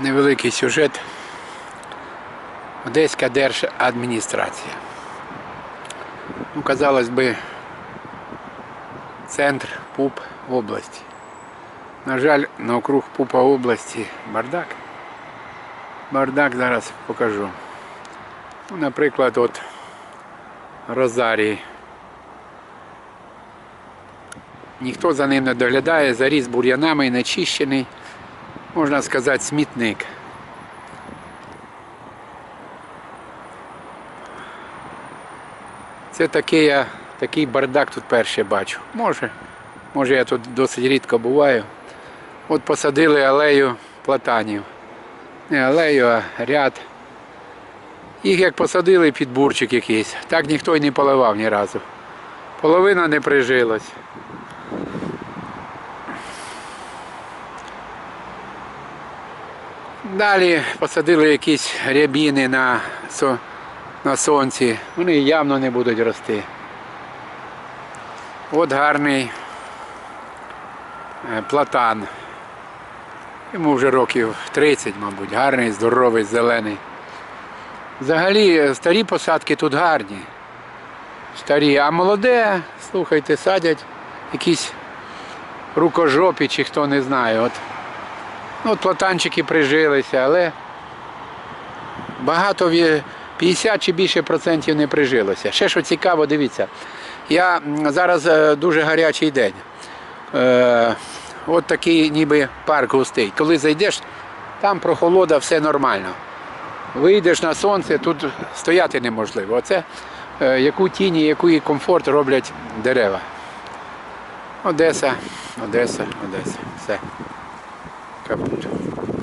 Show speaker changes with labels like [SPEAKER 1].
[SPEAKER 1] невеликий сюжет. Одеська держадміністрація. Ну, казалось би, центр ПУП області. На жаль, навкруг ПУПа області бардак. Бардак зараз покажу. Ну, наприклад, от Розарій. Ніхто за ним не доглядає, заріс бур'янами і нечищений, можна сказати, смітник. Це такий, я, такий бардак тут перше бачу. Може, може я тут досить рідко буваю. От посадили алею платанів. Не алею, а ряд. Їх як посадили під бурчик якийсь, так ніхто й не поливав ні разу. Половина не прижилась. Далі посадили якісь рябіни на, на сонці. Вони явно не будуть рости. От гарний е, платан. Йому вже років 30, мабуть, гарний, здоровий, зелений. Взагалі старі посадки тут гарні. Старі, а молоде, слухайте, садять якісь рукожопі чи хто не знає. От, ну, платанчики прижилися, але багато 50 чи більше процентів не прижилося. Ще що цікаво, дивіться. Я зараз е, дуже гарячий день. Е, от такий ніби парк густий. Коли зайдеш, там прохолода, все нормально. Вийдеш на сонце, тут стояти неможливо. Оце е, яку тіні, який комфорт роблять дерева. Одеса, Одеса, Одеса. Все. Acabou.